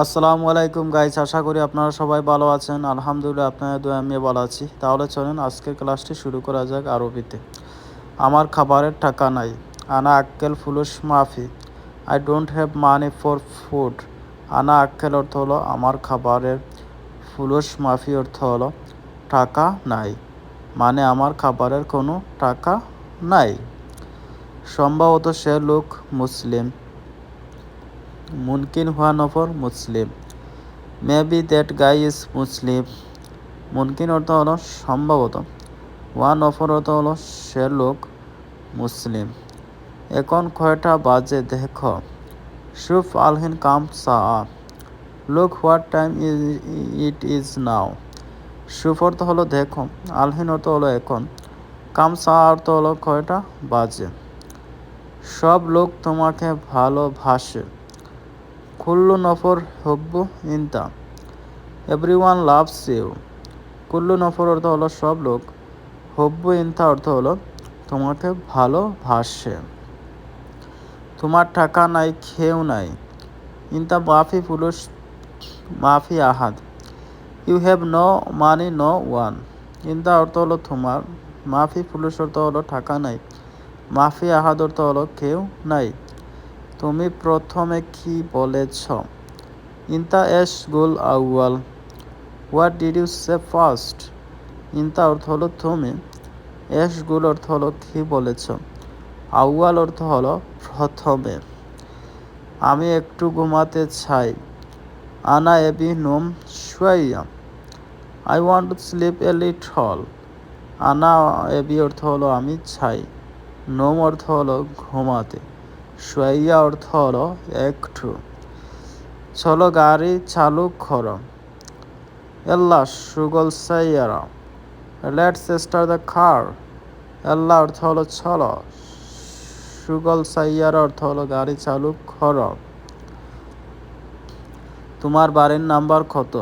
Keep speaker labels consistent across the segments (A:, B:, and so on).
A: আসসালামু আলাইকুম গাইস, আশা করি আপনারা সবাই ভালো আছেন। আলহামদুলিল্লাহ আপনাদের দোয়া আমি ভালো আছি। তাহলে চলেন আজকের ক্লাসটি শুরু করা যাক আরবিতে। আমার খাবারের টাকা নাই। আনা আক্কেল ফুলুস মাফি। I don't have money for food আনা আক্কেল অর্থ হলো, আমার খাবারের ফুলুস মাফি অর্থ হলো, টাকা নাই। মানে আমার খাবারের কোনো টাকা নাই। সম্ভবত সে লোক মুসলিম। মুনকিন হুয়া নফর মুসলিম। Maybe that guy is Muslim. মুনকিন অর্থ হলো সম্ভবত। ওয়ান অফর অর্থ হলো সে লোক মুসলিম। এখন কয়টা বাজে দেখো। সুফ আলহিন কাম সা। Look what time is it is now সুফ অর্থ হলো দেখো। আলহিন অর্থ হলো এখন। কাম সা অর্থ হলো কয়টা বাজে। সব লোক তোমাকে ভালোবাসে। কুল্লু নফর হব্বু ইনতা। এভরি ওয়ান লাভস ইউ কুল্লু নফর অর্থ হলো সব লোক। হব্বু ইনতা অর্থ হলো তোমাকে ভালো ভালোবাসে। তোমার টাকা নাই খেয়েও নাই। ইনতা মাফি পুরুষ, মাফি আহাদ। You have no money no one ইনতা অর্থ হলো তোমার। মাফি পুরুষ অর্থ হলো টাকা নাই। মাফি আহাদ অর্থ হলো কেউ নাই। তুমি প্রথমে কি বলেছ? ইনতা এস গুল আউয়াল। What did you say first? ইনতা অর্থ হলো তুমি। এস গুল অর্থ হলো কি বলেছ? আউয়াল অর্থ হলো প্রথমে। আমি একটু ঘুমাতে চাই। আনা এবি নোম শুয়াইয়া। I want to sleep a little. আনা এবি অর্থ হলো আমি চাই। নোম অর্থ হলো ঘুমাতে। শুয়াইয়া অর্থ হলো একটু চলো গাড়ি চালু করো। এল্লা, সুগল Saiyaara. Let's start the car এল্লা অর্থ হলো চলো। সুগল সাইয়ারা অর্থ হলো গাড়ি চালু করো। তোমার বাড়ির নাম্বার কত?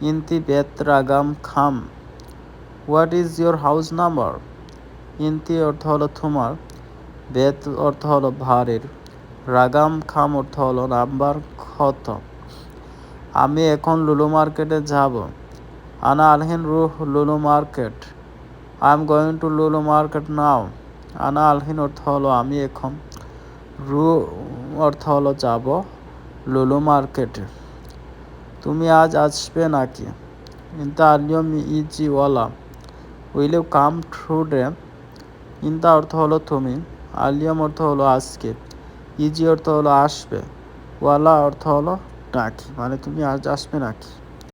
A: ইন্তি বেতরাগাম খাম। What is your house number ইন্তি অর্থ হলো তোমার। বেত অর্থ হলো ভারের, রাগাম খাম অর্থ হলো নাম্বার ক্ষত। আমি এখন লুলু মার্কেটে যাব। আনা আলহিন রুহ Lulu market. I am going to Lulu market now আনা আলহিন অর্থ হলো আমি এখন। রু অর্থ হলো যাব লুলু মার্কেটে। তুমি আজ আসবে নাকি? ইন্তা আলিয়ম ইজি ওয়ালা। উইল ইউ কাম ট্রু ডে ইন্তা অর্থ হলো তুমি। আলিয়াম অর্থ হলো আজকে, ইজি অর্থ হলো আসবে, ওয়ালা অর্থ হলো নাকি মানে তুমি আজ আসবে নাকি?